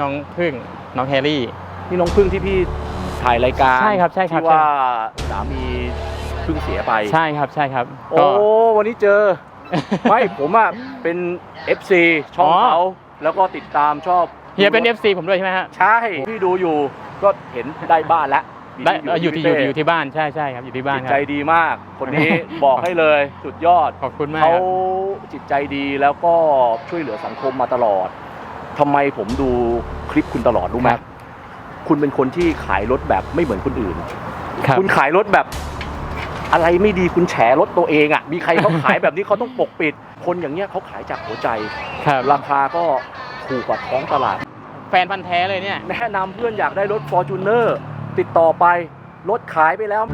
น้องพึ่งน้องแฮร์รี่ นี่น้องพึ่งที่พี่ถ่ายรายการใช่ครับใช่ครับที่ว่าสามีเพึ่งเสียไปใช่ครับใช่ครับโอ้วันนี้เจอ ไม่ผมอะเป็น FC ช่องอ๋อ เขาแล้วก็ติดตามชอบเฮียเป็น FC ผมด้วยใช่ไหมฮะใช่พี่ดูอยู่ก็เห็นได้บ้านแล้วได้เอ่ออยู่ที่อยู่พี่อยู่ที่บ้านใช่ใช่ครับอยู่ที่บ้านจิตครัใจบ ดีมาก คนนี้ บอกให้เลยสุดยอดขอบคุณมากเขาครับจิตใจดีแล้วก็ช่วยเหลือสังคมมาตลอด ทำไมผมดูคลิปคุณตลอดรู้ไหมคุณเป็นคนที่ขายรถแบบไม่เหมือนคนอื่นครับคุณขายรถแบบ อะไรไม่ดีคุณแฉรถตัวเองอะ มีใครเขาขายแบบนี้เขาต้องปกปิด คนอย่างเงี้ยเขาขายจากหัวใจ ครับราคาก็ถูกกว่าท้องตลาด แฟนพันธ์แท้เลยเนี่ย แนะนำเพื่อนอยากได้รถ f o r t u n e r ติดต่อไป รถขายไปแล้ว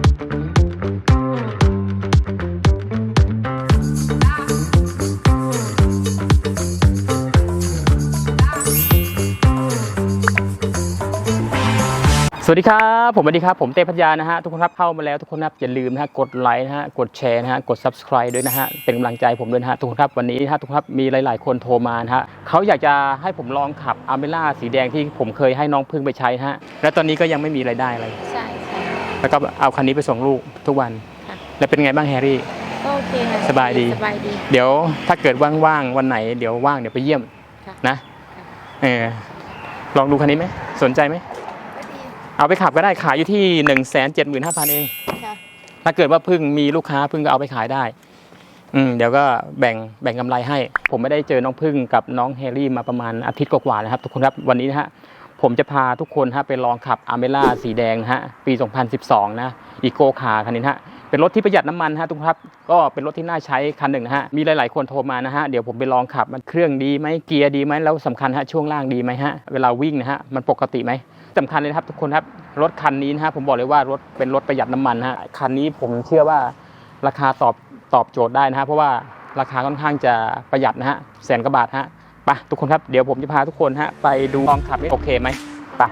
สวัสดีครับผมสวัสดีครับผมเต้พัทยานะฮะทุกคนครับเข้ามาแล้วทุกคนครับอย่าลืมนะฮะกดไลค์นะฮะกดแชร์นะฮะกด subscribe ด้วยนะฮะเป็นกำลังใจผมด้วยนะฮะทุกคนครับวันนี้นะฮะทุกคนครับมีหลาย ๆ คนโทรมานะฮะเขาอยากจะให้ผมลองขับอาเมล่าสีแดงที่ผมเคยให้น้องพึ่งไปใช้นะฮะและตอนนี้ก็ยังไม่มีรายได้อะไรใช่ใช่แล้วก็เอาคันนี้ไปส่งลูกทุกวัน ค่ะแล้วเป็นไงบ้างแฮร์รี่ ก็โอเคค่ะสบายดี สบายดี เดี๋ยวถ้าเกิดว่างๆวันไหนเดี๋ยวว่างเดี๋ยวไปเยี่ยมค่ะ นะเออลองดูคันนี้ไหมสนใจไหมก็ดี เอาไปขับก็ได้ขายอยู่ที่1นึ่งแสนเจ็ดหมื่นห้าพันเอง ค่ะ ถ้าเกิดว่าพึ่งมีลูกค้าพึ่งก็เอาไปขายได้ อืมเดี๋ยวก็แบ่งแบ่งกำไรให้ ผมไม่ได้เจอน้องพึ่งกับน้องแฮร์รี่มาประมาณอาทิตย์กว่าๆแล้วครับ ทุกคนครับวันนี้นะฮะผมจะพาทุกคนฮะไปลองขับอเมล่าสีแดงนะฮะปี 2012 นะอีโกคาคันนี้นะฮะเป็นรถที่ประหยัดน้ำมันฮะทุกคนครับก็เป็นรถที่น่าใช้คันหนึ่งนะฮะมีหลายๆคนโทรมานะฮะเดี๋ยวผมไปลองขับมันเครื่องดีไหมเกียร์ดีไหมแล้วสำคัญฮะช่วงล่างดีไหมฮะเวลาวิ่งนะฮะมันปกติไหม สำคัญเลยนะครับทุกคนครับรถคันนี้นะฮะผมบอกเลยว่ารถเป็นรถประหยัดน้ำมันฮะคันนี้ผมเชื่อว่าราคาตอบตอบโจทย์ได้นะฮะเพราะว่าราคาค่อนข้างจะประหยัดนะฮะแสนกว่าบาทฮะไปทุกคนครับเดี๋ยวผมจะพาทุกคนฮะไปดูลองขับนี่โอเคไหมไป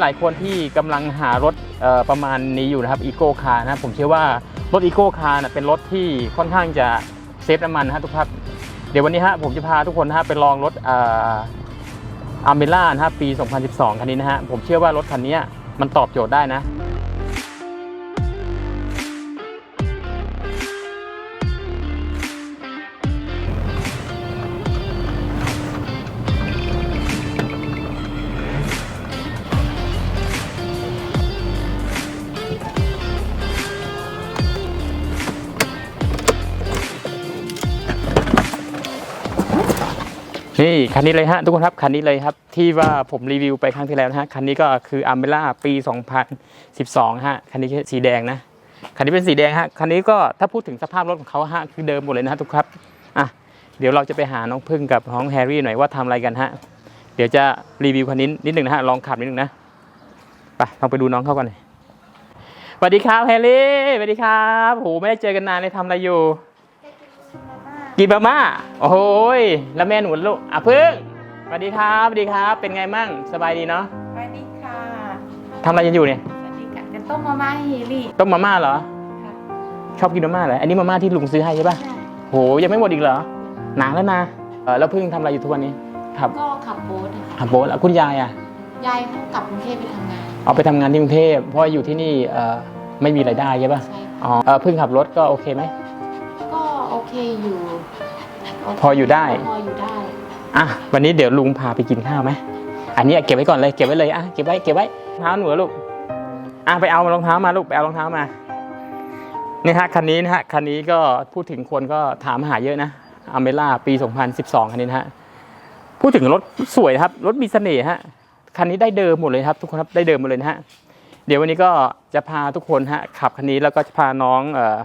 หลายๆคนที่กำลังหารถ ประมาณนี้อยู่นะครับอีโก้คาร์นะผมเชื่อว่ารถอีโก้คาร์เป็นรถที่ค่อนข้างจะเซฟน้ำมันนะฮะทุกท่านเดี๋ยววันนี้ฮะผมจะพาทุกคนนะฮะไปลองรถอาร์เมล่านะฮะปี 2012 คันนี้นะฮะผมเชื่อว่ารถคันนี้มันตอบโจทย์ได้นะ นี่คันนี้เลยฮะทุกคนครับคันนี้เลยครับ ที่ว่าผมรีวิวไปครั้งที่แล้วนะฮะคันนี้ก็คืออ m มเ l ล่าปี 2012 ฮะคันนี้สีแดงนะคันนี้เป็นสีแดงฮะคันนี้ก็ถ้าพูดถึงสภาพรถของเขาฮะคือเดิมหมดเลยนะทุกครับอะเดี๋ยวเราจะไปหาน้องพึ่งกับน้องแฮร์รี่หน่อยว่าทำอะไรกันฮะเดี๋ยวจะรีวิวคันนี้นิดหนึ่งนะฮะลองขับนิดหนึ่งนะไปลองไปดูน้องเขากันเลยสวัสดีครับแฮร์รี่สวัสดีครับโหไม่ได้เจอกันนานเลยทำอะไรอยู่ กินมาม่าโอ้โหยแล้วแม่หนูลูกอะพึ่งสวัสดีครับสวัสดีครับ เป็นไงมั่งสบายดีเนาะสวัสดีค่ะทำอะไรกันอยู่เนี่ยสวัสดีค่ะจะต้มมาม่าให้เฮลี่ต้มมาม่าเหรอค่ะชอบกินมาม่าเหรออันนี้มาม่าที่ลุงซื้อให้ใช่ป่ะใช่โหยังไม่หมดอีกเหรอนานแล้วนะเออแล้วพึ่งทำอะไรอยู่ทุกวันนี้ครับก็ขับโบ๊ทนะคะขับโบ๊ทแล้วคุณยายอะยายเขากลับกรุงเทพไปทำงานเอาไปทำงานที่กรุงเทพเพราะว่าอยู่ที่นี่เออไม่มีรายได้ใช่ป่ะใช่ค่ะอ๋อเออพึ่งขับรถก็โอเคไหมก็ โอเคอยู่โเคพออยู่ได้ พออยู่ได้อะวันนี้เดี๋ยวลุงพาไปกินข้าวไหมอันนี้เก็บไว้ก่อนเลยเก็บไว้เลยอะเก็บไว้เก็บไว้รองเท้าหนูอะลูกอะไปเอารองเท้ามาลูกไปเอารองเท้ามานี่ฮะคันนี้นะฮะคันนี้ก็พูดถึงคนก็ถามหาเยอะนะอเมล่าปี 2012 คันนี้นะฮะพูดถึงรถสวยนะครับ รถมีเสน่ห์ฮะคันนี้ได้เดิมหมดเลยครับ ทุกคนครับได้เดิมหมดเลยนะฮะเดี๋ยววันนี้ก็จะพาทุกคนฮะขับคันนี้แล้วก็จะพาน้องเอ่อ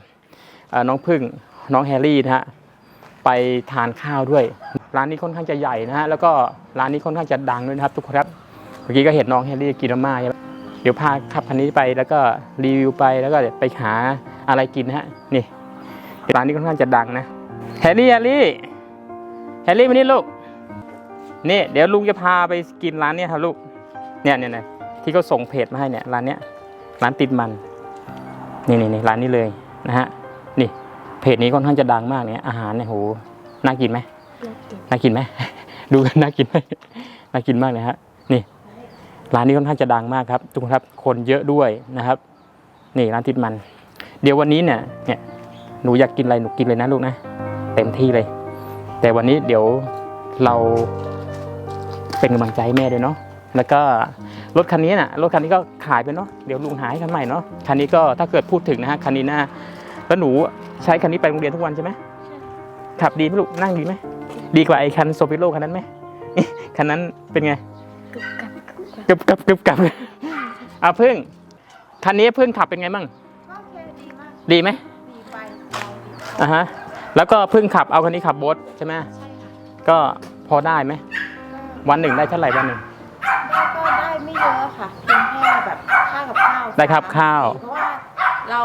เอ่อน้องพึ่ง น้องแฮร์รี่นะฮะไปทานข้าวด้วย ร้านนี้ค่อนข้างจะใหญ่นะฮะแล้วก็ร้านนี้ค่อนข้างจะดังด้วยนะครับ ทุกคนครับเมื่อกี้ก็เห็นน้องแฮร์รี่กินมาม่าเดี๋ยวพาขับคันนี้ไปแล้วก็รีวิวไปแล้วก็ไปหาอะไรกินนะฮะนี่ร้านนี้ค่อนข้างจะดังนะแฮร์รี่แฮร์รี่แฮร์รี่มานี่ลูกนี่เดี๋ยวลุงจะพาไปกินร้านเนี้ยครับลูกเนี่ยเนี่ยเนี่ยที่เขาส่งเพจมาให้เนี่ยร้านเนี้ยร้านติดมันนี่นี่นี่ร้านนี้เลยนะฮะ เพจนี้ค่อนข้างจะดังมากเนี่ยอาหารเนี่ยโหน่ากินไหมน่ากินไหมดูกันน่ากินไหมน่ากินมากเลยฮะนี่ร้านนี้ค่อนข้างจะดังมากครับทุกคนครับคนเยอะด้วยนะครับ นี่ร้านติดมัน เดี๋ยววันนี้เนี่ยเนี่ยหนูอยากกินอะไรหนูกินเลยนะลูกนะเต็มที่เลย แต่วันนี้เดี๋ยวเราเป็นกำลังใจให้แม่ด้วยเนาะแล้วก็รถคันนี้น่ะรถคันนี้ก็ขายไปเนาะเดี๋ยวลุงหายคันใหม่เนาะคันนี้ก็ถ้าเกิดพูดถึงนะฮะคันนี้นะ แล้วหนูใช้คันนี้ไปโรงเรียนทุกวันใช่ไหมขับดีไหมลูกนั่งดีไหมดีกว่าไอ้คันโซฟิโลคันนั้นไหมคันนั้นเป็นไงกึบกับกึบกับเอาพึ่งคันนี้พึ่งขับเป็นไงมั่งโอเคดีมากดีไหมดีไปเราดีอะฮะแล้วก็พึ่งขับเอาคันนี้ขับโบ๊ทใช่ไหมใช่ค่ะก็พอได้ไหมวันหนึ่งได้เท่าไหร่วันหนึ่งก็ได้ไม่เยอะค่ะเพียงแค่แบบค่ากับข้าวได้ครับข้าวเพราะว่าเรา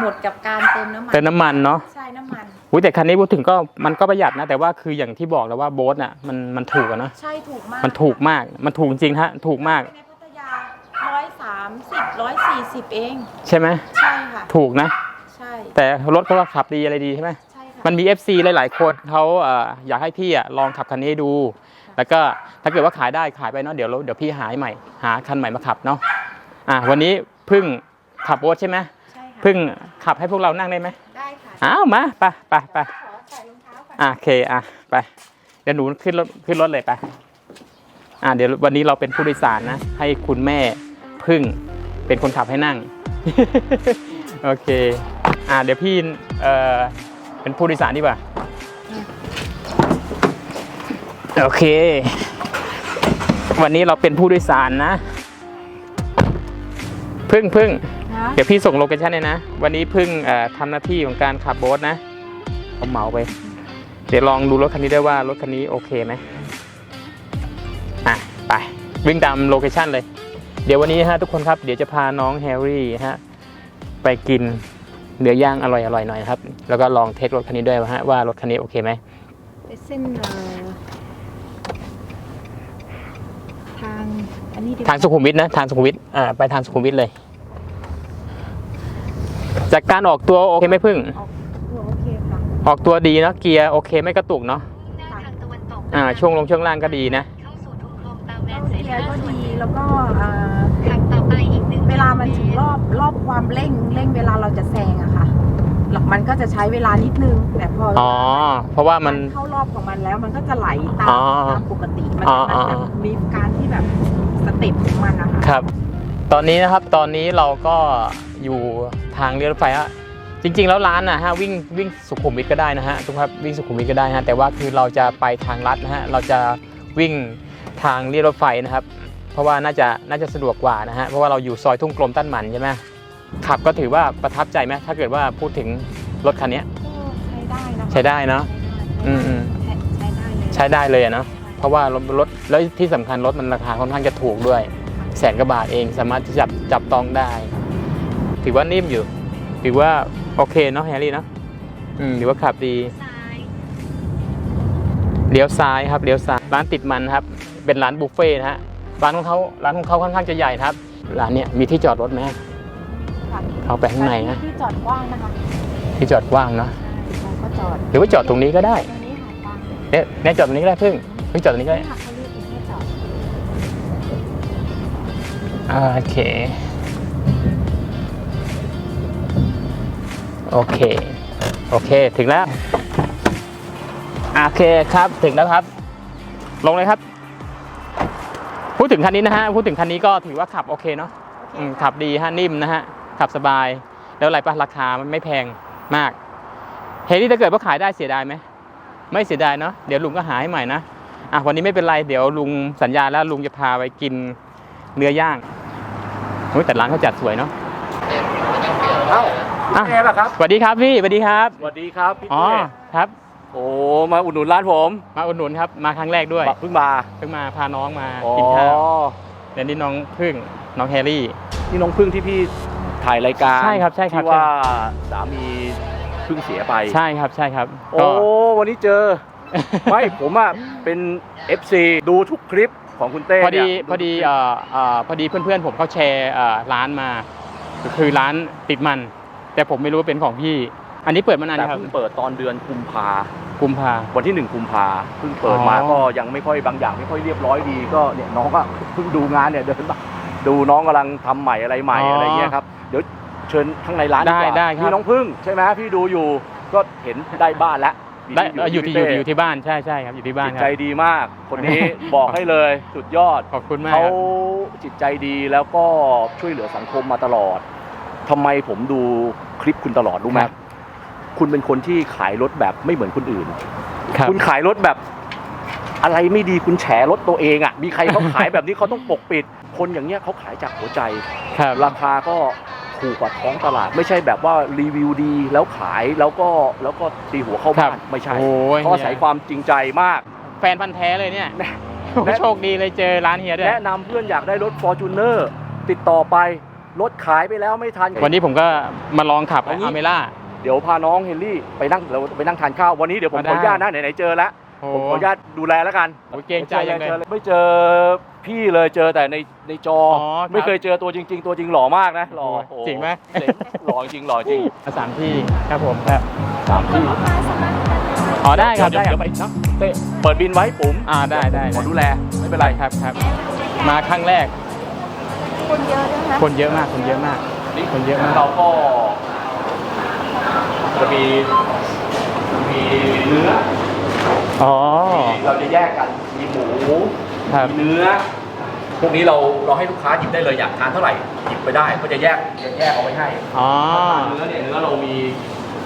หมดกับการเติมน้ำมันเติมน้ำมันเนาะใช่น้ำมัน อุ้ยแต่คันนี้พูดถึงก็มันก็ประหยัดนะ แต่ว่าคืออย่างที่บอกแล้วว่าโบ๊ทน่ะมันมันถูกอะนะใช่ถูกมากมันถูกมากมันถูกจริงฮะถูกมากในพัทยาร้อยสามสิบร้อยสี่สิบเอง ใช่ไหมใช่ค่ะ ถูกนะ ใช่แต่รถเขาก็ขับดีอะไรดีใช่ไหมใช่ค่ะมันมี FC หลาย ๆ คนเขาเอ่ออยากให้พี่อะลองขับคันนี้ให้ดู แล้วก็ถ้าเกิดว่าขายได้ขายไปเนาะเดี๋ยวเราเดี๋ยวพี่หาให้ใหม่หาคันใหม่มาขับเนาะอะวันนี้เพึ่งขับโบ๊ทใช่ไหมใช่ค่ะเพึ่งขับให้พวกเรานั่งได้ไหมได้ค่ะอ้าวมาไปไปไปขอใส่รองเท้าก่อนอะโอเคอะไปเดี๋ยวหนูขึ้นรถขึ้นรถเลยไปอะเดี๋ยววันนี้เราเป็นผู้โดยสารนะ ให้คุณแม่พึ่งเป็นคนขับให้นั่ง โอเค อะเดี๋ยวพี่เอ่อเป็นผู้โดยสารดีกว่าโอเค วันนี้เราเป็นผู้โดยสารนะ พึ่งพึ่ง นะเดี๋ยวพี่ส่งโลเคชั่นเลยนะ วันนี้พึ่งเอ่อทำหน้าที่ของการขับโบ๊ทนะเอาเหมาไป เดี๋ยวลองดูรถคันนี้ได้วยว่ารถคันนี้โอเคไหมอะไปวิ่งตามโลเคชั่นเลย เดี๋ยววันนี้ฮะทุกคนครับเดี๋ยวจะพาน้องแฮร์รี่ฮะไปกินเนื้อย่างอร่อยๆหน่อยนะครับ แล้วก็ลองเทสรถคันนี้ด้วยว่าฮะว่ารถคันนี้โอเคไหมไปเส้นเอ่อทางอันนี้ดีกว่ทางสุขุมวิทนะทางสุขุมวิทอ่าไปทางสุขุมวิทเลย จากการออกตัวโอเคไหมพึ่งออกตัวโอเคค่ะออกตัวดีเนาะเกียร์โอเคไม่กระตุกเนาะค่ะอ่าช่วงลงช่วงล่างก็ดีนะเข้าสู่ทุ่งโครงตามแดก็นเสเกียนาร์ก็ดีแล้วก็เอ่อขับต่อไปอีกหนึ่งเวลามันถึงรอบรอบความเร่งเร่งเวลาเราจะแซงอะค่ะหรอกมันก็จะใช้เวลานิดนึง แต่พออ๋อเพราะว่ามัน เข้ารอบของมันแล้วมันก็จะไหลตามอ๋อตามปกติมันอ๋อมันอ๋อแบบมีการที่แบบสเต็ปของมันนะคะครับ ตอนนี้นะครับตอนนี้เราก็อยู่ทางเรือรถไฟฮะจริง ๆ แล้วร้านนะฮะวิ่งวิ่งสุขุมวิทก็ได้นะฮะทุกครับวิ่งสุขุมวิทก็ได้ฮะแต่ว่าคือเราจะไปทางลัดนะฮะเราจะวิ่งทางเรียบรถไฟนะครับ เพราะว่าน่าจะน่าจะสะดวกกว่านะฮะเพราะว่าเราอยู่ซอยทุ่งกลมตั้นหมันใช่ไหมขับก็ถือว่าประทับใจไหมถ้าเกิดว่าพูดถึงรถคันนี้ก็ใช้ได้นะคะใช้ได้เนอะอืมอืมใช้ใช้ได้เลยใช้ได้เลยอะเนาะเพราะว่ารถรถแล้วที่สำคัญรถมันราคาค่อนข้างจะถูกด้วย แสนกว่าบาทเองสามารถที่จะจับจับต้องได้ ถือว่านิ่มอยู่ ถือว่าโอเคเนาะแฮร์รี่เนาะอืมถือว่าขับดีซ้ายเลี้ยวซ้ายครับเลี้ยวซ้ายร้านติดมันครับ เป็นร้านบุฟเฟ่ต์นะฮะร้านของเขาร้านของเขาค่อนข้างจะใหญ่นะครับร้านเนี้ยมีที่จอดรถไหมค่ะเข้าไปข้างในนะที่จอดกว้างนะคะที่จอดกว้างเนาะเราก็จอดหรือว่าจอดตรงนี้ก็ได้ตรงนี้ค่ะกว้างเนี่ยเนี่ยจอดตรงนี้ก็ได้พึ่งพึ่งจอดตรงนี้ก็ได้ โอเค โอเค โอเค ถึงแล้วอะโอเคครับ ถึงแล้วครับ ลงเลยครับ พูดถึงคันนี้นะฮะ พูดถึงคันนี้ก็ถือว่าขับโอเคเนาะอืมขับดีฮะ นิ่มนะฮะ ขับสบาย แล้วอะไรปะราคามันไม่แพงมาก เฮลี่ถ้าเกิดว่าขายได้เสียดายไหม ไม่เสียดายเนาะ เดี๋ยวลุงก็หาให้ใหม่นะ อะวันนี้ไม่เป็นไร เดี๋ยวลุงสัญญาแล้วลุงจะพาไปกินเนื้อย่างโอ้ยแต่ร้านเขาจัดสวยเนาะเอ้าอะพี่เต้ป่ะครับ สวัสดีครับพี่สวัสดีครับสวัสดีครับพี่อ๋อเต้ครับ โอ้มาอุดหนุนร้านผมมาอุดหนุนครับมาครั้งแรกด้วยเพิ่งมาเพิ่งมาพาน้องมาอ๋อกินข้าวเดี๋ยวนี้น้องพึ่งน้องแฮร์รี่ นี่น้องพึ่งที่พี่ถ่ายรายการใช่ครับใช่ครับ ที่ว่าสามีเพึ่งเสียไป ใช่ครับใช่ครับโอ้วันนี้เจอ ไม่ผมอะเป็น FC ดูทุกคลิป ของคุณเต้พอดีเนี่ยพอดีเอ่อเอ่อพอดีเพื่อนๆผมเขาแชร์เอ่อร้านมา คือร้านติดมัน แต่ผมไม่รู้ว่าเป็นของพี่ อันนี้เปิดมานานแต่ยังครับเพิ่งเปิดตอนเดือนกุมภากุมภา วันที่หนึ่งกุมภาเพิ่งเปิดมาอ๋อ ก็ยังไม่ค่อยบางอย่างไม่ค่อยเรียบร้อยดีก็เนี่ยน้องก็เพิ่งดูงานเนี่ยเดินมาดูน้องกำลังทำใหม่อะไรใหม่อะไรเงี้ยครับเดี๋ยวเชิญข้างในร้านดีกว่าได้ได้ครับ พี่น้องพึ่งใช่ไหมพี่ดูอยู่ก็เห็นได้บ้านแล้ว ได้เอ่ออยู่ที่อยู่พี่อยู่ที่บ้านใช่ใช่ครับอยู่ที่บ้านจิตคใจรับดีมาก คนนี้ บอกให้เลยสุดยอด ขอบคุณมากเขาครับ จิตใจดีแล้วก็ช่วยเหลือสังคมมาตลอดทำไมผมดูคลิปคุณตลอดรู้ไหมครับ คุณเป็นคนที่ขายรถแบบไม่เหมือนคนอื่น ครับ คุณขายรถแบบ อะไรไม่ดีคุณแฉรถตัวเองอะ มีใครเขาขายแบบนี้เขาต้องปกปิด คนอย่างเงี้ยเขาขายจากหัวใจ ครับ ราคาก็ ถูกกว่าท้องตลาด ไม่ใช่แบบว่ารีวิวดีแล้วขายแล้วก็แล้วก็ตีหัวเข้าครับ้าบนไม่ใช่โอ้ยเขาอาศัยความจริงใจมาก แฟนพันธ์แท้เลยเนี่ยแนะโอ้โหโชคดีเลยเจอร้านเฮียด้วย แนะนำเพื่อนอยากได้รถ Fortuner ติดต่อไปรถขายไปแล้วไม่ทัน วันนี้ผมก็มาลองขับเอางี้อเมล่า เดี๋ยวพาน้องเฮนรี่ไปนั่งเราไปนั่งทานข้าววันนี้เดี๋ยวผมได้ขออนุญาตนะไหนๆเจอแล้ว โอ้ผมขออนุญาตดูแลแล้วกันโอ้ยเกรงใจจังเลยจอไม่เจอพี่เลยเจอแต่ในในจอออครับไม่เคยเจอตัวจริง ๆ ตัวจริงหล่อมากนะหล่อโอ้ยจริงไหม เจ๋งหล่อจริงหล่อจริงมาสามที่ครับผมครับสามที่อ๋อได้ครับเดี๋ยวได้คเดี๋รัยวบไปนะเต้เปิดบินไว้ปุ๋มอ่าได้ได้ขอดูแลไม่เป็นไรครับครับ มาครั้งแรก คนเยอะด้วยนะคนเยอะมาก คนเยอะมาก คนเยอะมาก เราก็จะมีมีเนื้อ อ๋อ เราจะแยกกันมีหมูครับ มีเนื้อ พวกนี้เราเราให้ลูกค้าหยิบได้เลยอยากทานเท่าไหร่หยิบไปได้ก็จะแยกจะแยกเอาไว้ให้อ๋อ เนื้อเนี่ยเนื้อเรามี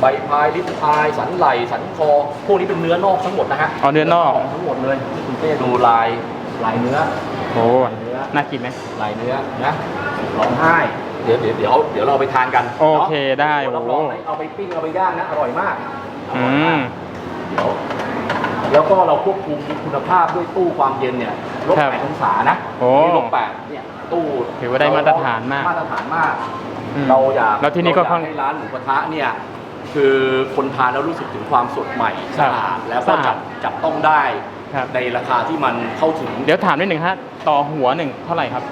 ใบพายลิปพายสันไหลสันคอ พวกนี้เป็นเนื้อนอกทั้งหมดนะฮะอ๋อเนื้อนอก ทั้งหมดเลยที่คุณเต้ดูลายลายเนื้อโอ้เนื้อน่ากินไหมลายเนื้อนะร้องไห้เดี๋ยวเดี๋ยวเดี๋ยวเดี๋ยวเราไปทานกันโอเคได้รับโอ้รองให้เอาไปปิ้งเอาไปย่างนะอร่อยมากออืร่อยมากม เดี๋ยว แล้วก็เราควบคุมคุณภาพด้วยตู้ความเย็นเนี่ยลบครับแปดองศานะโอ้นี่ลบแปดเนี่ยตู้ถือว่าได้มาตรฐานมากมาตรฐานมาก อืมเราอยากแล้วที่นี่ก็ค่อนเราอยาให้ร้านหมูกระทะเนี่ยคือคนทานแล้วรู้สึกถึงความสดใหม่ครัสะบอาดแล้วก็สะอาจัดบจับต้องได้ครับ ในราคาที่มันเข้าถึง เดี๋ยวถามนิดหนึ่งฮะ ต่อหัวหนึ่งเท่าไหร่ครับ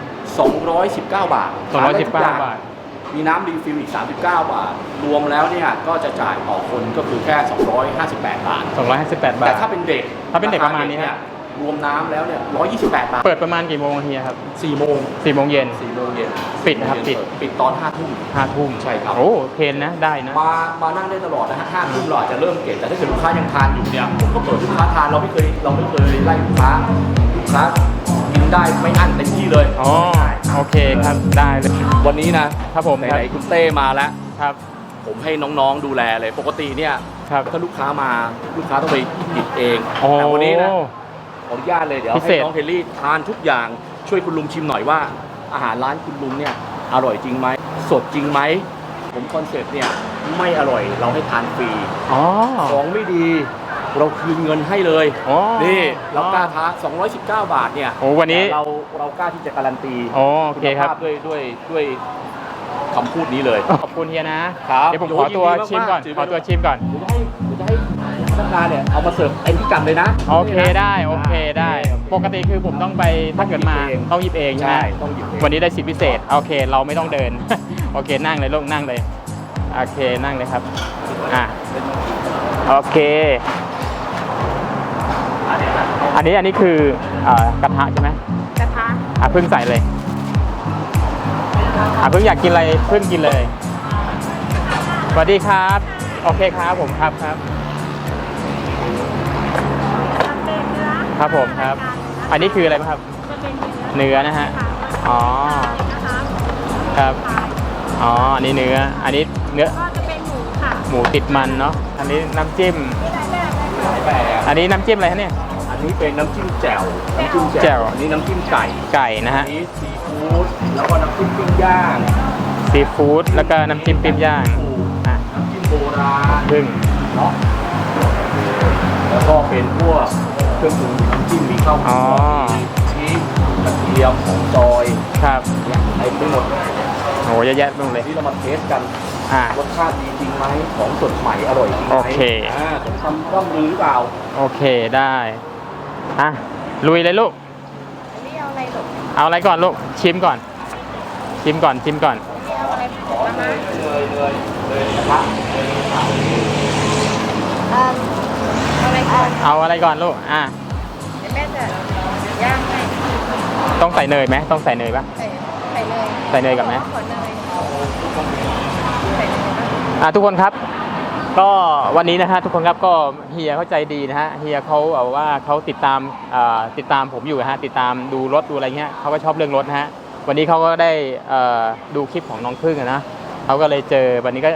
219 บาท219ทนได้ทุกอย่งบาท มีน้ำรีฟิลอีก 39 บาท รวมแล้วเนี่ยก็จะจ่ายต่อคนก็คือแค่ 258 บาท 258 บาแต่ทถ้าเป็นเด็กถ้าเป็นเด็กประมาณนี้เยรวมน้ำแล้วเนี่ย 128 บาทเปิดประมาณกี่โมงเฮียครับ4โมง4โมงเย็น 4โมงเย็นปิดนะครับปิด ปิดตอน5ทุ่ม 5ทุ่มใช่ครับ โอ้เพนนะได้นะ มามานั่งได้ตลอดนะฮะ5ทุ่มเราอาจจะเริ่มเก็บแต่ถ้าเกิดลูกค้ายังทานอยู่เนี่ยผมก็เปิดลูกค้าทานเราไม่เคยเราไม่เคยไล่ลูกค้าลูกค้ากิน ได้ไม่อั้นเต็มที่เลยอ๋อโอเคครับได้เลยวันนี้นะครับผมไหครับนๆคุณเต้มาแล้วครับ ผมให้น้องๆดูแลเลยปกติเนี่ยครับถ้าลูกค้ามาลูกค้าต้องไปหยิบเองโอ้แต่วันนี้นะขออนุญาตเลยเดี๋ยวพิเศให้ษน้องเฮลลี่ทานทุกอย่างช่วยคุณลุงชิมหน่อยว่า อาหารร้านคุณลุงเนี่ยอร่อยจริงไหมสดจริงไหมผมคอนเซ็ปต์เนี่ยไม่อร่อยเราให้ทานฟรีอ๋อของไม่ดี เราคืนเงินให้เลยอ๋อนี่เรากล้าท้า219 บาทเนี่ยโอ้วันนี้แต่เราเรากล้าที่จะการันตีโอโอเคครับ ณภาพด้วยด้วยด้วยคำพูดนี้เลย ขอบคุณเฮียนะครับเดี๋ยวผมขอตัวโอ้ยินดีมากๆชิมก่อนถือขเป็นอตัวชิมก่อน เดี๋ยวจะให้เดี๋ยวจะให้พนักงานเนี่ยเอามาเสิร์ฟเต็มพิกัดเลยนะ โอเคได้โอเคได้โอเคปกติคือผมต้องไปถ้าเกิดมาต้องหยิบเองใช่ไหม ใช่ต้องหยิบเองวันนี้ได้สิทธิพิเศษ โอเค เราไม่ต้องเดิน โอเค นั่งเลยลูกนั่งเลย โอเค นั่งเลยครับ อะ โอเค อันนี้อันนี้คือเอ่อกระทะใช่ไหมกระทะอะเพิ่งใส่เลยอะเพิ่งอยากกินอะไรเพิ่งกินเลยสวัสดีครับโอเคครับผมครับครับครับผมครับ อันนี้คืออะไรบ้างครับจะเป็นเนื้อนะฮะอ๋อนะคะครับอ๋ออันนี้เนื้ออันนี้เนื้อก็จะเป็นหมูค่ะหมูติดมันเนาะอันนี้น้ำจิ้มมีหลายแบบเลยค่ะแต่อันนี้น้ำจิ้มอะไรฮะเนี่ยอั นนี้เป็นน้ำจิ้มแจ่ว น้ำจิ้มแจ่แจ่ววอันนี้น้ำจิ้มไก่ ไก่นะอัฮะนนี้ซีฟู้ด แล้วก็น้ำจิ้มปิ้งย่างซีฟู้ดแล้วก็น้ำจิ้มปิ้มย่างปูอะน้ำจิ้มโบราณพึ่งเนาะแล้วก็เป็นพวกเครื่องปรุงน้ำจิ้มมีข้าวอ๋อมีชีสกระเทียมของจอยครับเนี่ยเต็มไปหมดโหเยอะแยะไปหมดเลยที่เรามาเทสกัน อะ รสชาติดีจริงไหมของสดใหม่อร่อยจริงไหมโอเค อ่าต้องทำร่ำลือหรือเปล่าโอเคได้ อะลุยเลยลูกเอาอะไรลูกเอาอะไรก่อนลูก ชิมก่อน ชิมก่อนชิมก่อนเอาอะไรก่อนเอาอะไรก่อนลูก อะแม่จะย่างใหต้องใส่เนยไหมต้องใส่เนยปะ ใส่เนยใส่เนยกับไหมออะทุกคนครับ ก็วันนี้นะฮะทุกคนครับก็เฮียเขาใจดีนะฮะเฮียเขาเอาว่าเขาติดตามอ่าติดตามผมอยู่นะฮะติดตามดูรถดูอะไรเงี้ยเขาก็ชอบเรื่องรถนะฮะวันนี้เขาก็ได้เอ่อดูคลิปของน้องพึ่งอะนะเขาก็เลยเจอวันนี้ก็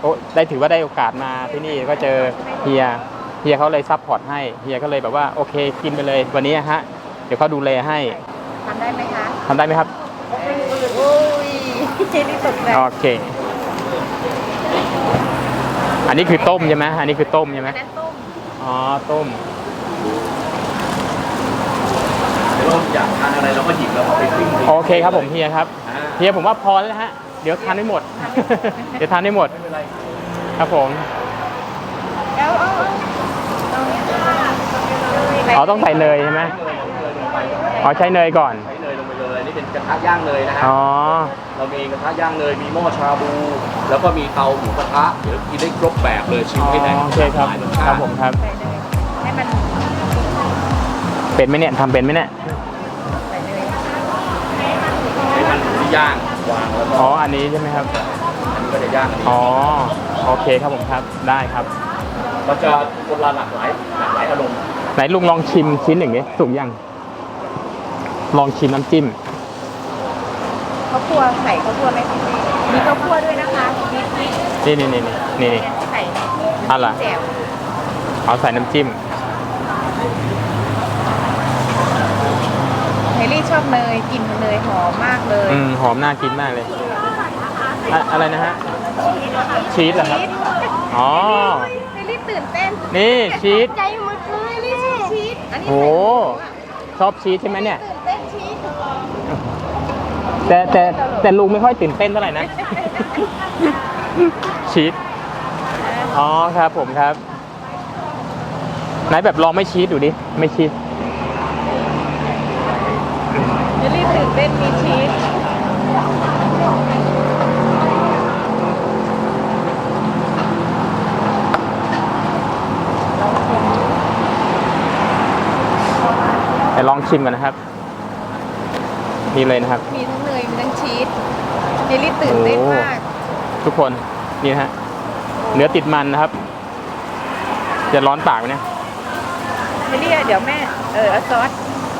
โอ้ได้ถือว่าได้โอกาสมาที่นี่ก็เจอเฮียเฮียเขาเลยซัพพอร์ตให้เฮียก็เลยแบบว่าโอเคกินไปเลยวันนี้ฮะเดี๋ยวเขาดูแลให้ทำได้ไหมคะทำได้ไหมครับโอ้ยนี่ตกใจโอเค อันนี้คือต้มใช่ไหมอันนี้คือต้มใช่ไหมอันนั้นต้มอ๋อต้มเดี๋ยวเราอยากทานอะไรเราก็หยิบแล้วเอาไปปิ้งเลยโอเคครับผมเฮียครับอ่าเฮียผมว่าพอแล้วนะฮะเดี๋ยวทานไม่หมด เดี๋ยวทานไม่หมดไม่เป็นไรครับผมเอาเอาเอาเอาเนี่ยอ๋อต้องใส่เนยใช่ไหมเนยลงไปอ๋อใช้เนยก่อน ใช้ เนยลงไปเลยนี่เป็นกระทะย่างเนยนะฮะอ๋อ เรามีกระทะย่างเนยมีหม้อชาบู แล้วก็มีเตาหมูกระทะเดี๋ยวกินได้ครบแบบเลยชิมให้ได้อ๋อโอเคครับ หลายรสคชารับติผมครับใส่เนยให้มันเป็นไหมเนี่ยทำเป็นไหมเนี่ยใส่เนยให้มันที่ย่างวางแล้วก็อ๋อ อันนี้ใช่ไหมครับ อันนี้ก็จะย่างอันนี้อ๋อ โอเคครับผมครับ ได้ครับ เราจะคนละหลากหลายหลากหลายอารมณ์ไหนลุงลองชิมชิ้นหนึ่งนี้สุกยัง ลองชิมน้ำจิ้มข้าวคั่วใส่ข้าวคั่วไหมพี่มีข้าวคั่วด้วยนะคะมีพริกนี่นี่นี่นี่นี่นี่ ใส่อะไร แจ่วเอาใส่น้ำจิ้ม เฮลี่ชอบเนยกลิ่นเนยหอมมากเลยอืม หอมน่ากินมากเลยอะอะไรนะฮะ ชีสเหรอครับ อ๋อ เฮลี่ตื่นเต้นนี่ชีส ใจหมดเลยเฮลี่ชอบชีสอันนี้โอ้ใส่หมูอะชอบชีสใช่ไหมเนี่ย แต่แต่แต่ลุงไม่ค่อยตื่นเต้นเท่าไหร่นะ ชีสอ๋อครับผมครับ ไหนแบบลองไม่ชีสดูดิ ไม่ชีสเฮลี่ตื่นเต้นมีชีสแต่ลองชิมกันนะครับ นี่เลยนะครับ มีทั้งเนยมีทั้งชีสเฮลี่ตื่นเต้นมาก ทุกคนนี่นะฮะเนื้อติดมันนะครับ จะร้อนปากไหมเนี่ยเฮลี่เดี๋ยวแม่ เออเอาซอส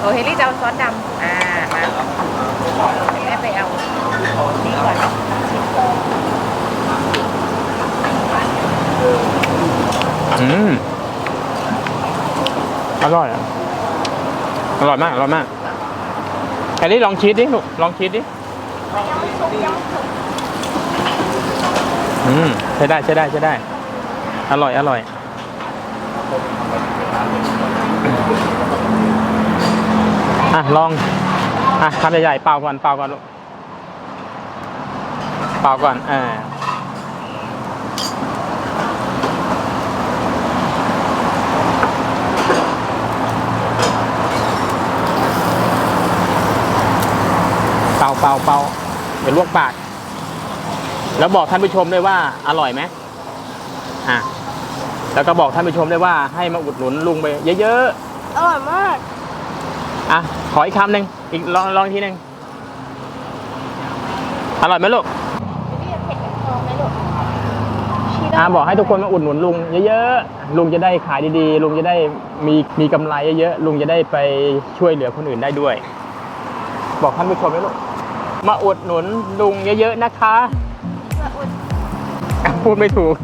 โอ้เฮลี่จะเอาซอสดำอ่ามาแม่ไปเอานี่ก่อนอืมอร่อยอะอร่อยมากอร่อยมาก แค่นี้ลองชีสดิลูกลองชีสดิอืมใช้ได้ใช้ได้ใช้ได้ อร่อยอร่อยอะลองอะคำใหญ่ๆเปล่าก่อนเปล่าก่อนลูกเปล่าก่อนอ่าเปล่า เปล่าเปล่าเดี๋ยวลวกปาก แล้วบอกท่านผู้ชมด้วยว่าอร่อยไหมอะแล้วก็บอกท่านผู้ชมด้วยว่าให้มาอุดหนุนลุงไปเยอะอร่อยมาก ๆอะขออีกคำหนึ่งอีกลองลองอีกทีหนึ่งอร่อยไหมลูกเรียกเผ็ดกับทองไหมลูกชีสอะบอกให้ทุกคนมาอุดหนุนลุงเยอะๆลุงจะได้ขายดีๆลุงจะได้มีมีกำไรเยอะๆลุงจะได้ไปช่วยเหลือคนอื่นได้ด้วย บอกท่านผู้ชมไหมลูก มาอุดหนุนลุงเยอะๆนะคะมาอุดอะพูดไม่ถูก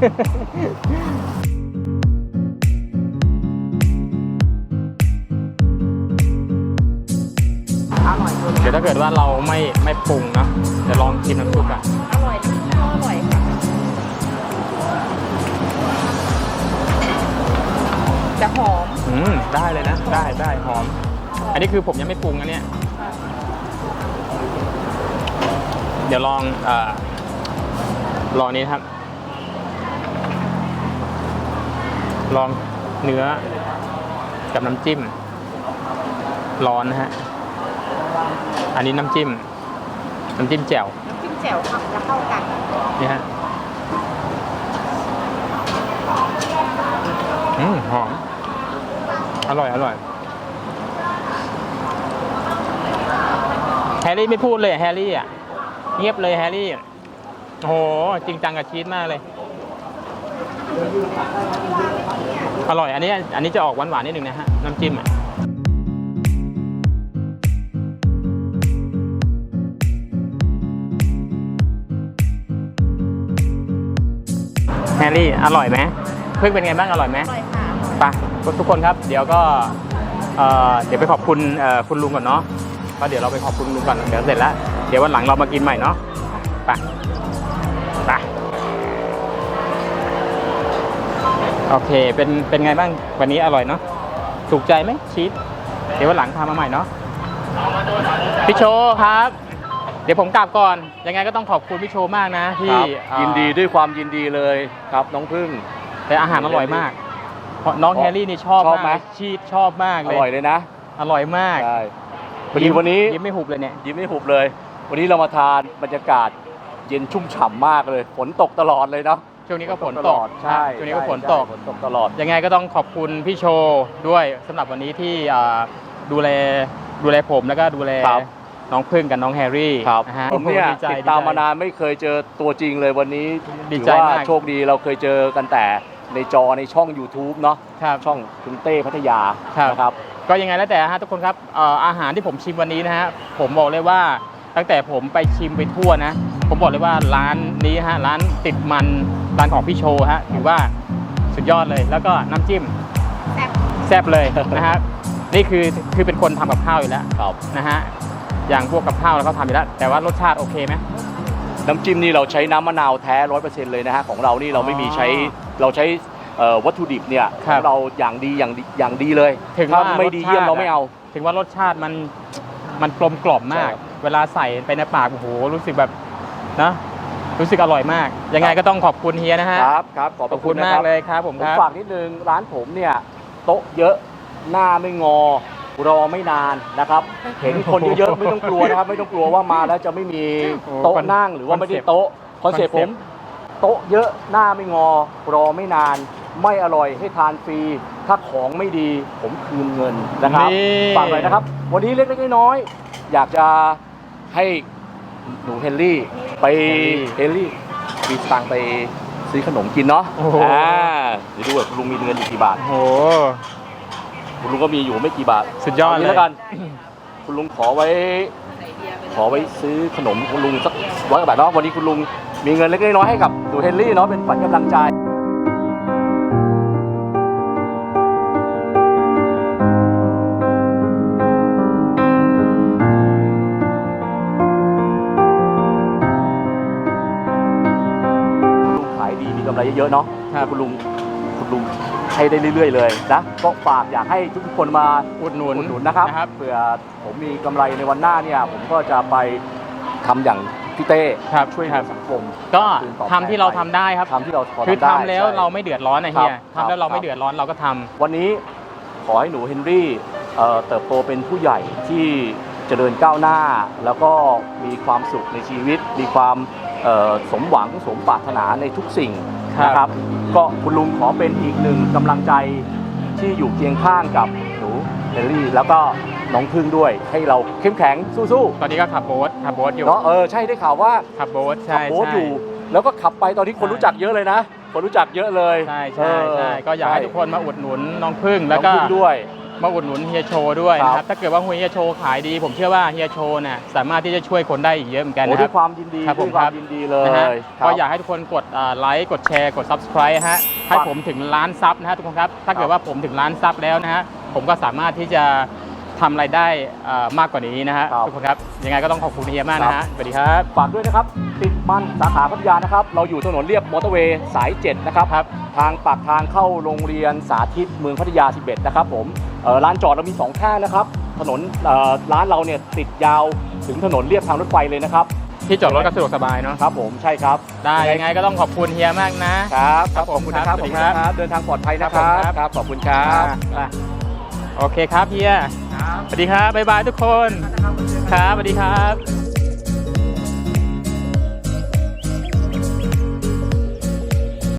อร่อยตัวเดี๋ยวถ้าเกิดว่าเราไม่ไม่ปรุงเนอะเดี๋ยวลองกินน้ำซุปอะอร่อยนะอร่อยค่ะ จะหอม อืมได้เลยนะ ได้ได้หอม อันนี้คือผมยังไม่ปรุงนะเนี่ย ดี๋ยวลองเอ่อลองนี้นะครับ ลองเนื้อกับน้ำจิ้ม ร้อนนะฮะ อันนี้น้ำจิ้ม น้ำจิ้มแจ่ว น้ำจิ้มแจ่วค่ะจะเข้ากัน นี่ฮะ อืมหอม อร่อย อร่อยแฮร์รี่ไม่พูดเลยอะแฮร์รี่อะ เงียบเลยแฮร์รี่ โอ้โห จริงจังกับชีสมากเลย อร่อย อันนี้ อันนี้จะออกหวานๆนิดนึงนะฮะ น้ำจิ้มอะแฮร์รี่ อร่อยไหมเพิ่งเป็นไงบ้าง อร่อยไหมอร่อยค่ะไปทุกคนครับ เดี๋ยวก็เอ่อเดี๋ยวไปขอบคุณเอ่อคุณลุงก่อนเนาะก็เดี๋ยวเราไปขอบคุณลุงก่อน เดี๋ยวเสร็จแล้วเดี๋ยววันหลังเรามากินใหม่เนาะไปไปโอเคเป็นเป็นไงบ้างวันนี้อร่อยเนาะถูกใจไหมชีสเดี๋ยววันหลังพามาใหม่เนาะพี่โชว์ครับ เดี๋ยวผมกลับก่อนยังไงก็ต้องขอบคุณพี่โชว์มากนะที่ครับเอ่อยินดีด้วยความยินดีเลยครับน้องพึ่ง แต่อาหารอร่อยมากเพราะน้องแฮร์รี่นี่ชอบชอบไหม มากชีสชอบมากอเลยร่อยเลยนะอร่อยมากใช่พอดีวันนี้ยิ้มไม่หุบเลยเนี่ยยิ้มไม่หุบเลย วันนี้เรามาทานบรรยากาศเย็นชุ่มฉ่ำมากเลย ฝนตกตลอดเลยเนาะช่วงนี้ก็ฝนตตลกอดใช่ช่วงนี้ก็ใช่ฝนตก ใช่ฝนตกตลอด ยังไงก็ต้องขอบคุณพี่โชว์ด้วยสำหรับวันนี้ที่อ่าดูแลดูแลผมแล้วก็ดูแลครับ น้องพึ่งกับน้องแฮร์รี่ครับนะฮะผมเนี่ยโอ้โหใจติดตามใจ มานานไม่เคยเจอตัวจริงเลยวันนี้ดีถือใจว่ามาก โชคดีเราเคยเจอกันแต่ในจอในช่อง YouTube เนาะครับ ช่องคุณเต้พัทยาครับ นะครับ ก็ยังไงแล้วแต่ฮะทุกคนครับเอ่ออาหารที่ผมชิมวันนี้นะฮะผมบอกเลยว่า ตั้งแต่ผมไปชิมไปทั่วนะ ผมบอกเลยว่าร้านนี้ฮะร้านติดมันร้านของพี่โชว์ฮะถือว่าสุดยอดเลย แล้วก็น้ำจิ้มแซ่บแซ่บเลยนะฮะนี่คือคือเป็นคนทำกับข้าวอยู่แล้วครับนะฮะอย่างพวกกับข้าวแล้วเขาทำอยู่แล้ว แต่ว่ารสชาติโอเคไหมน้ำจิ้มนี่เราใช้น้ำมะนาวแท้ร้อยเปอร์เซ็นต์เลยนะฮะของเรานี่เราไม่มีอ๋อใช้เราใช้เอ่อวัตถุดิบเนี่ยครัขบองเราอย่างดีอย่างดีอย่างดีเลย ถึงถ้าว่าไม่ดีรสชาติเยี่ยมเราไม่เอา ถึงว่ารสชาติมันมันกลมกล่อมมากใช่ครับ เวลาใส่ไปในปากโอ้โหรู้สึกแบบนะรู้สึกอร่อยมาก ยังไงก็ต้องขอบคุณเฮียนะฮะครับครับขอบขพอบระคุคุณณนะมาคกรับเลยครับผมผมครับ ฝากนิดนึงร้านผมเนี่ยโต๊ะเยอะหน้าไม่งอ รอไม่นานนะครับ เห็นคนเยอะๆไม่ต้องกลัวนะครับ ไม่ต้องกลัวว่ามาแล้วจะไม่มีโอ้โต๊ะคอนนั่งหรือว่าไม่ได้คอนเซ็ปต์โต๊ะคอนเซ็ปต์คอนผเซ็ปมต์ โต๊ะเยอะหน้าไม่งอ รอไม่นาน ไม่อร่อยให้ทานฟรีถ้าของไม่ดีผมคืนเงินนะครับนี่ฝากหน่อยนะครับ วันนี้เล็กๆน้อยๆอยากจะ ให้หนูเฮนรี่ไปเฮนรี่มีสตังค์ไปซื้อขนมกินเนาะโอ้โห อ่าเดี๋ยวดูว่าคุณลุงมีเงินอยู่กี่บาทโอ้โหคุณลุงก็มีอยู่ไม่กี่บาทสุดยอดเาเลงี้ยแล้วกัน คุณลุงขอไว้ ขอไว้ซื้อขนมคุณลุงสักร้อยกว่าบาทเนาะวันนี้คุณลุงมีเงินเล็กๆน้อยๆให้กับหนูเฮนรี่เนาะเป็นขวัญกำลังใจ เยอะๆเนาะครับคุณลุงคุณลุงให้ได้เรื่อย ๆ เลยนะก็ฝากอยากให้ทุกคนมาอุดหนุนอุดหนุนนะครับนะครับ เผื่อผมมีกำไรในวันหน้าเนี่ย ผมก็จะไปทำอย่างพี่เต้ครับช่วยเหคลืรัอบ สังคม ก็คืนตอบแทนทำที่เราทำได้ครับ ทำที่เราพคือได้ทำแล้วใช่ เราไม่เดือดร้อนนะเฮียครับทำแล้วเราครับไม่เดือดร้อนเราก็ทำ วันนี้ขอให้หนูเฮนรี่เอ่อเติบโตเป็นผู้ใหญ่ที่เจริญก้าวหน้า แล้วก็มีความสุขในชีวิต มีความเอ่อสมหวังสมปรารถนาในทุกสิ่ง ครับ นะครับ ก็คุณลุงขอเป็นอีกหนึ่งกำลังใจที่อยู่เคียงข้างกับหนูเฮนรี่ แล้วก็น้องพึ่งด้วยให้เราเข้มแข็งสู้ตอนนี้ก็ขับโบ๊ทขับโบ๊ทอๆยู่เนาะเออใช่ได้ข่าวว่าขับโบ๊ทขัใช่บโบ๊ทใช่ อยู่ แล้วก็ขับไปตอนนี้คนใช่ รู้จักเยอะเลยนะ คนรู้จักเยอะเลยใช่เอใช่อใช่ก็อยากให้ทุกคนมาอุดหนุนน้องพึ่งแล้วก็น้องพึ่งด้วย มาอุดหนุนเฮียโชว์ด้วยครับนะครับ ถ้าเกิดว่าเฮียโชว์ขายดี ผมเชื่อว่าเฮียโชว์เนี่ยสามารถที่จะช่วยคนได้อีกเยอะเหมือนกันโอ้นะคด้รัวบยความยินดีครับผมด้วยควาครัมบยินดีเลนะฮะยก็อยากให้ทุกคนกดอ่าไลค์กดแชร์กด subscribe ฮะให้ผมถึงล้านซับนะฮะทุกคนครับ ถ้าเกิดว่าผมถึงล้านซับแล้วนะฮะผมก็สามารถที่จะ ทำรายได้อ่ามากกว่านี้นะฮะครับ ทุกคนครับ ยังไงก็ต้องขอบคุณเฮียมากนะฮะสวัสดีครับ ฝากด้วยนะครับติดมันสาขาพัทยานะครับ เราอยู่ถนนเรียบมอเตอร์เวย์สาย 7 นะครับ ครับ ทางปากทางเข้าโรงเรียนสาธิตเมืองพัทยา 11 นะครับผมเอ่อร้านจอดเรามี 2 ข้างนะครับ ถนนเอ่อร้านเราเนี่ยติดยาวถึงถนนเรียบทางรถไฟเลยนะครับ ที่จอดรถก็สะดวกสบายเนาะครับผมใช่ครับได้ยังไงก็ต้องขอบคุณเฮียมากนะ ครับครับผมขอบคุณนะครับครับขอบคุณสวัสดีครับนะครับ เดินทางปลอดภัยนะคครัรับบครับขอบคุณครับ อะ โอเคครับเฮียสวัสดีครับบ๊ายบายทุกคน ครับสวัสดีครับ